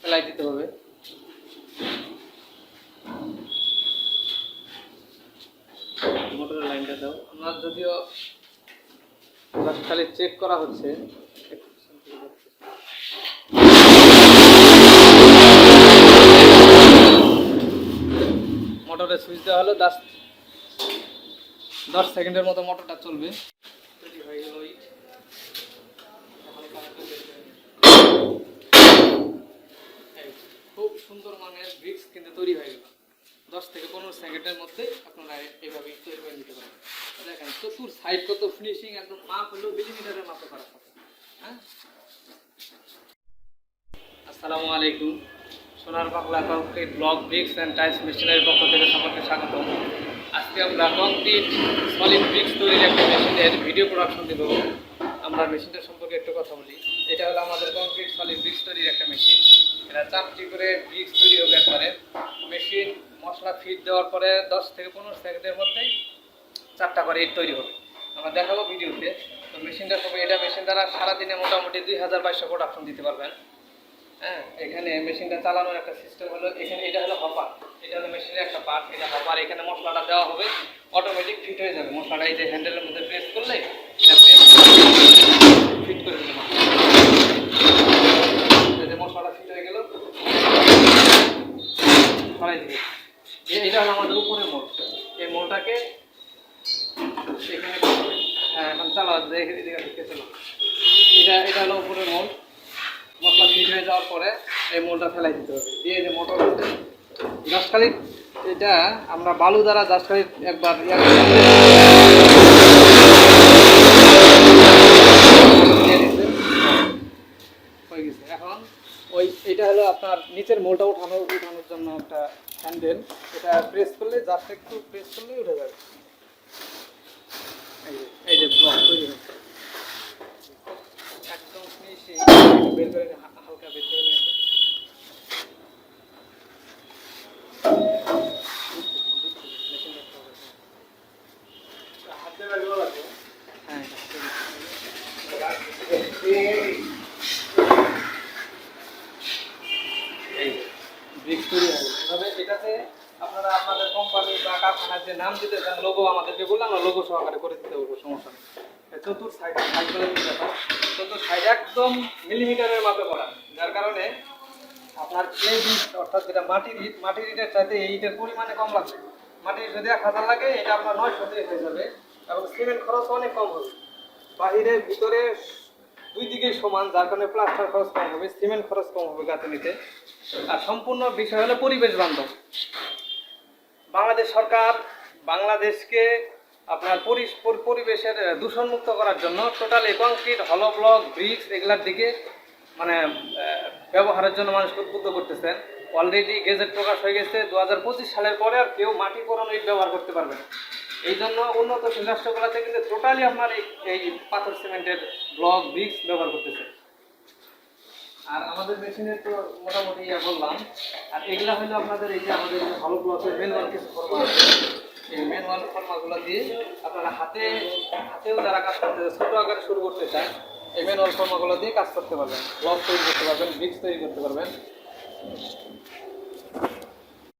সেলাই দিতে হবে। মোটরের লাইনটা দাও। আমরা যদিও খালি চেক করা হচ্ছে একটু শান্তি করে দেখতেছি। মোটরের সুইচ দেওয়া হলো দশ দশ সেকেন্ডের মতো মোটরটা চলবে। খুব সুন্দর মানের ব্রিক্স কিন্তু তৈরি হয়ে গেল। দশ থেকে পনেরো সেকেন্ডের মধ্যে আপনারা এইভাবে তৈরি করে নিতে পারেন। দেখেন, চতুর সাইড কত ফিনিশিং একদম মাপ হলো মিলিমিটারের মাপে করা হ্যাঁ? আসসালামু আলাইকুম। Sonar Bangla concrete block bricks and tiles মেশিনারির পক্ষ থেকে সকলকে স্বাগত। আজকে আমরা কংক্রিট, সলিড ব্রিক্স তৈরির একটা মেশিনের ভিডিও প্রোডাকশন দেব। আমরা মেশিনটা সম্পর্কে একটু কথা বলি। এটা হলো আমাদের কংক্রিট, সলিড ব্রিক্স তৈরির একটা মেশিন। এটা চারটি করে ব্রিক্স তৈরি হবে একবারে। মেশিন মশলা ফিট দেওয়ার পরে দশ থেকে পনেরো সেকেন্ডের মধ্যেই চারটা করে ইট তৈরি হবে। আমরা দেখাবো ভিডিওতে তো। মেশিনটা সবাই এটা মেশিন দ্বারা সারাদিনে মোটামুটি দুই হাজার বাইশশো প্রোডাকশন দিতে পারবেন। হ্যাঁ এখানে মেশিনটা চালানোর একটা সিস্টেম হলো, এখানে এটা হলো হপার এটা হলো মেশিনের একটা পার্ট এটা হপার এখানে মশলাটা দেওয়া হবে অটোমেটিক ফিট হয়ে যাবে। মশলাটা এই যে হ্যান্ডেলের মধ্যে প্রেস করলে ফিট করে দিলে মশলাটা ফিট হয়ে গেল, সরাই এটা হলো আমাদের উপরের মোল। এই মোলটাকে এখানে হ্যাঁ এখন চলো। এটা এটা হলো উপরের মোল। মশলা ফিট হয়ে যাওয়ার পরে এই মোলটা ফেলাই দিতে হবে। দিয়ে যে মোটর জাস্ট খালি এটা আমরা বালু দ্বারা জাস্ট খালি একবার এখন ওই, এটা হলো আপনার নিচের মোলটা উঠানো, উঠানোর জন্য একটা হ্যান্ডেল। এটা প্রেস করলে জাস্ট একটু প্রেস করলেই উঠে যাবে। এই যে ব্লক তৈরি হয়েছে একদম ফিনিশিং বের করে নিয়ে হা- হালকা বের করে নিয়ে আসো। মেশিন দেখতে হবে, হ্যাঁ। হ্যাঁ, এটা হাতে এই ব্রিক্স তৈরি হবে এভাবে এটাতে আপনারা আপনাদের কোম্পানি বা কারখানার যে নাম দিতে চান লোগো আমাদেরকে বললে লোগো সহকারে করে দিতে পারব, সমস্যা নেই। এই চতুর সাইড ব্যাপার সাইড একদম মিলিমিটারের মাপে করা। যার কারণে আপনার অর্থাৎ যেটা মাটির ইট মাটির ইটের চাইতে এই ইটের পরিমাণে কম লাগবে। মাটির যদি এক হাজার লাগে, এটা আপনার নয় নয়শোতে হয়ে যাবে এবং সিমেন্ট খরচ অনেক কম হবে। বাহিরে, ভিতরে দুই দিকে সমান, যার কারণে প্লাস্টার খরচ কম হবে, সিমেন্ট খরচ কম হবে গাঁথনিতে। আর সম্পূর্ণ বিষয় হলো পরিবেশ বান্ধব। বাংলাদেশ সরকার বাংলাদেশকে আপনার পরি- পরি- পরিবেশের দূষণমুক্ত করার জন্য টোটালি কংক্রিট হলো ব্লক ব্রিক্স এগুলার দিকে মানে ব্যবহারের জন্য মানুষকে উদ্বুদ্ধ করতেছেন। অলরেডি গেজেট প্রকাশ হয়ে গেছে দু হাজার পঁচিশ সালের পরে আর কেউ মাটি পোড়ানো ইট ব্যবহার করতে পারবে না। এই জন্য উন্নত রাষ্ট্রগুলোতে কিন্তু টোটালি আপনার এই পাথর সিমেন্টের ব্লক ব্রিক্স ব্যবহার করতেছে। আর আমাদের মেশিনের তো মোটামুটি বললাম। আর এগুলা হলো আপনাদের এই যে আমাদের ভালো ব্লকের ম্যানুয়াল কিছু ম্যানুয়াল ফর্মাগুলো দিয়ে আপনারা হাতে, হাতেও যারা কাজ করতে ছোটো আকারে শুরু করতে চান এই ম্যানুয়াল ফর্মাগুলো দিয়ে কাজ করতে পারবেন। ব্লক তৈরি করতে পারবেন ব্রিক্স তৈরি করতে পারবেন।